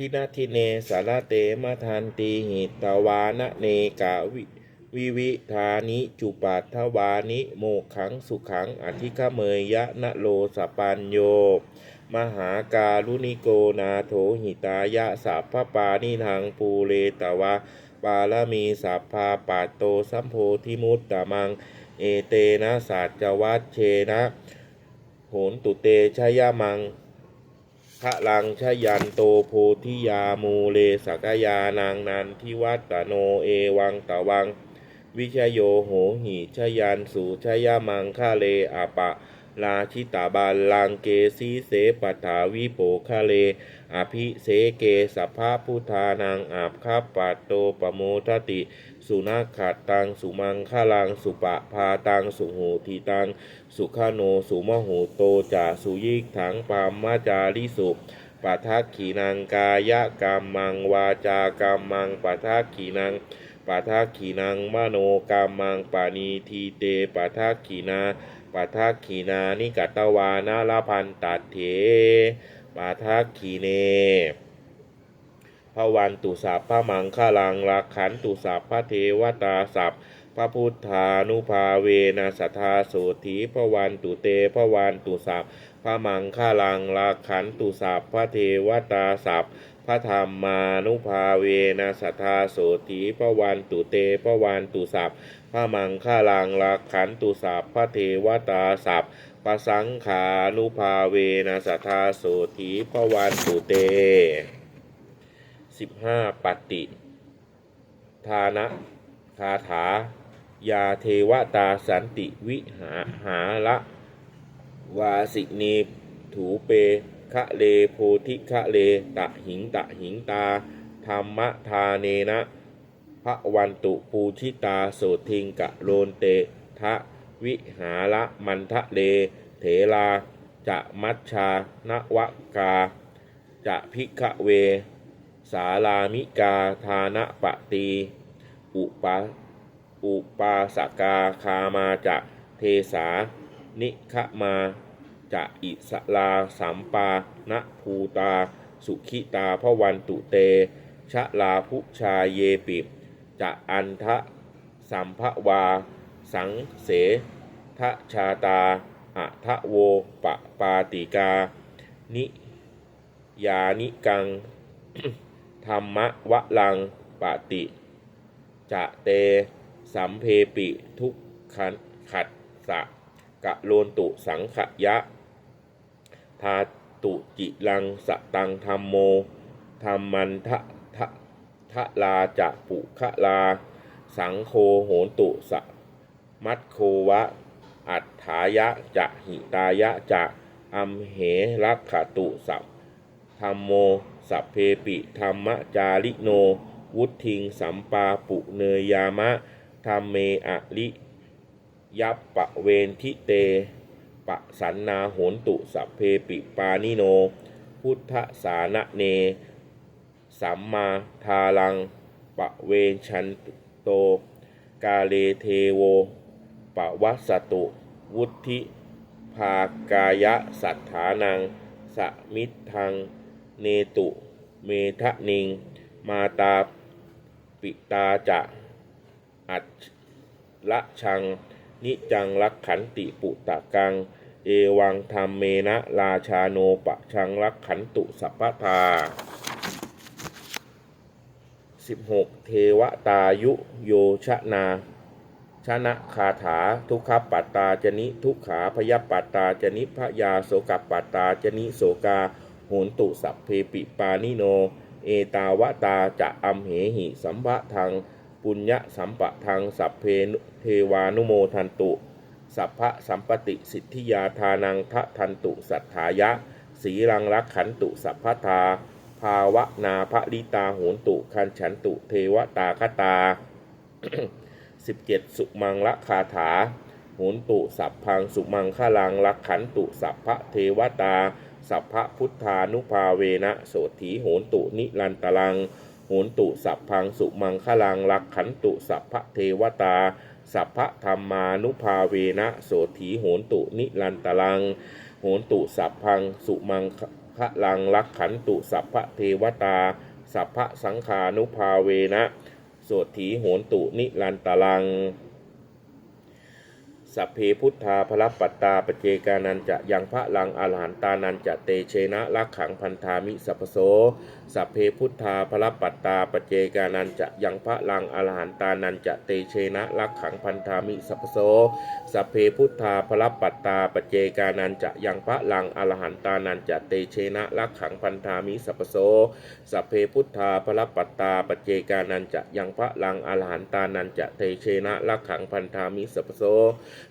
ทินาทิเนสารเตมาทันตีหิตวานะเนกาวิวิวิธานิจุปัทวานิโมขังสุขังอธิคเมยยะนะโลสปัญโย มหาการุณิโกนาโถหิตายะสัพพปานิทังปูเรตวะ ปาลมีสัพพาปาโตสัมโพธิมุตตะมัง เอเตนะสัจวัชเชนะ โหนตุเตชยมัง พระลังชยันโตโพธิยามูเลสกยานางนันทิวัตโนเอวังตะวัง วิชโยโหหิชยันสุชยมังคะเลอาปะราชิตาบาลังเกสีเสปัถาวิโปคะเล อภิเสเกสัพพะพุทธานังอาบคาปัตโตปโมทติ สุนัขขัดตังสุมังคลังสุปะพาตังสุหูทีตังสุขโนสุมโหโตจาสุยิกถังปามมาจาริสุปัทักขีนังกายกรรมังวาจากรรมังปัทักขีนังปัทักขีนังมโนกรรมังปานีทีเตปัทักขีนาปัทักขีนานิกัตวานาลพันตัดเถปัทักขีเน วันตุสัพพระมังคลังรักขันตุสัพพระเทวตาสัพพระพุทธานุภาเวนะสัทธาโสถีพระวันตุเตพระวันตุสัพพระมังคลังรักขันตุสัพพระเทวตาสัพพระธรรมานุภาเวนะสัทธาโสถีพระวันตุเตพระวันตุสัพพระมังคลังรักขันตุสัพพระเทวตาสัพพระสังขานุภาเวนะสัทธาโสถีพระวันตุเต สิบห้าปฏิทานะคาถายาเทวตาสันติวิหาหาละ วาสินีถูเปคะเลโพธิคะเล ตะหิงตะหิงตา ธรรมทาเนนะพระวันตุปูชิตาโสทิงกะโลนเตทะวิหาละมันทะเล เถลาจะมัชชานวกา จะพิกะเว สาลามิกาทานะปะตี อุปาอุปาสกาคามาจะเทสา นิขมาจะอิสลาสัมปานภูตา สุขิตาพวันตุเต ชะลาภุชาเยปิจะอันทะสัมภวา สังเสทชาตาอะทะโวปะปาติกา นิยานิกัง ธรรมวะลังปฏิจะเต สัมเพปิ ทุกขันขัดสะกะโลนตุสังขยะ ทาตุจิลังสตังธรรมโมธรรมันทะทะทะลาจะปุคะลา สังโคโหนตุสะมัตโควะ อัฏฐายะจะหิตายะจะอัมเหรักขตุสัพธรรมโม สัพเพปิธรรมจาริโน วุทิงสัมปาปุเนยามะธรรมเมอะลิยัปปะเวนทิเต ปะสันนาโหนตุสัพเพปิปานิโน พุทธสานะเน สัมมาทาลัง ปะเวนชันโต กาเลเทโว ปะวัสสตุ วุธิภากายะสัทธานัง สมิทธัง เนตุ เมทะนิง มาตาปิตาจะอัจละชัง นิจังรักขันติปุตตะกัง เอวังธรรมเมนะราชาโนปะชังรักขันตุสัพพทา 16 เทวตายุโยชนาชนะคาถาทุกขปัตตาจนิทุกขาพยปัตตาจนิพยาโสกปัตตาจนิโสกา โหนตุสัพเพปิปานิโน เอตาวตาจะอัมเหหิสัมภะทังปุญญสัมปะทังสัพเพเทวานุโมทันตุ สัพพะสัมปติสิทธิยาทานังทะทันตุสัทธายะ สีรังรักขันตุสัพพทา ภาวนาภริตาโหนตุคันฉันตุเทวตาคตา 17 สุมังละคาถาโหนตุสัพพังสุมังคลังลักขันตุสัพพะเทวตา สัพพะพุทธานุภาเวนะโสถีโหนตุนิรันตลัง โหนตุสัพพังสุมังคลังลักขันตุสัพพะเทวตา สัพพะธรรมานุภาเวนะโสถีโหนตุนิรันตลัง โหนตุสัพพังสุมังคพระลังลักขันตุสัพพะเทวตา สัพพะสังขานุภาเวนะโสถีโหนตุนิรันตลัง สัพเพพุทธาพระปัตตาปเจกานันจะยังพระลังอรหันตานันจะเตเชนะลักขังพันธามิสัพพโส สัพเพพุทธาพระปัตตาปเจกานันจะยังพระลังอรหันตานันจะเตเชนะลักขังพันธามิสัพพโส สัพเพพุทธาพระปัตตาปเจกานันจะยังพระลังอรหันตานันจะเตเชนะลักขังพันธามิสัพพโส สัพเพพุทธาพระปัตตาปเจกานันจะยังพระลังอรหันตานันจะเตเชนะลักขังพันธามิสัพพโส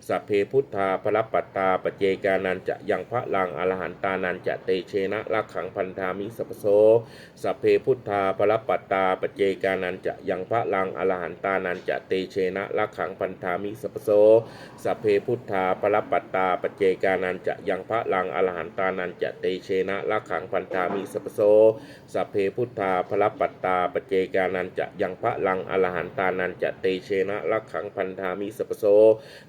สัพเพพุทธาพระปัตตาปเจกานันจะยังพระลังอรหันตานันจะเตเชนะลักขังพันธามิสัพโสสัพเพพุทธาพระปัตตาปเจกานันจะยังพระลังอรหันตานันจะเตเชนะลักขังพันธามิสัพโสสัพเพพุทธาพระปัตตาปเจกานันจะยังพระลังอรหันตานันจะเตเชนะลักขังพันธามิสัพโสสัพเพพุทธาพระปัตตาปเจกานันจะยังพระลังอรหันตานันจะเตเชนะลักขังพันธามิสัพโส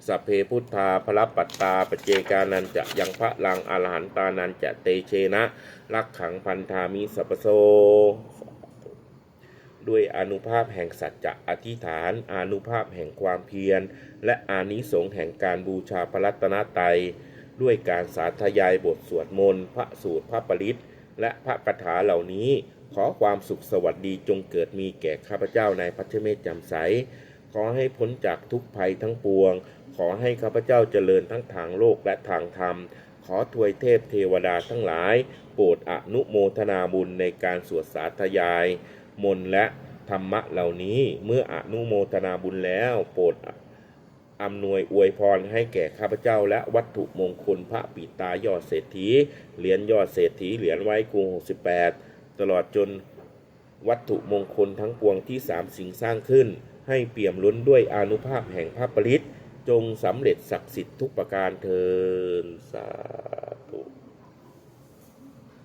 สัพเพพุทธาพระปัตตาปเจกานันจะยังพระลังอรหันตานันจะเตเชนะลักขังพันธามิสัพโสด้วยอนุภาพแห่งสัจจะอธิษฐานอนุภาพแห่งความเพียร และอานิสงส์แห่งการบูชาพระรัตนตรัยด้วยการสาธยายบทสวดมนต์พระสูตรพระปริตและพระคาถาเหล่านี้ ขอความสุขสวัสดีจงเกิดมีแก่ข้าพเจ้าในพัชเมศจำใสขอให้พ้นจากทุกภัยทั้งปวง ขอให้ข้าพเจ้าเจริญทั้งทางโลกและทางธรรม ขอถวยเทพเทวดาทั้งหลาย โปรดอนุโมทนาบุญในการสวดสาธยาย มนและธรรมะเหล่านี้เมื่ออนุโมทนาบุญแล้ว โปรดอำนวยอวยพรให้แก่ข้าพเจ้าและวัตถุมงคลพระปิตายอดเศรษฐี เหรียญยอดเศรษฐีเหรียญไว้กรุง68 ตลอดจนวัตถุมงคลทั้งปวงที่สามสิ่งสร้างขึ้น ให้เปี่ยมล้นด้วยอนุภาพแห่งพระปริต จงสำเร็จศักดิ์สิทธิ์ทุกประการเทินสา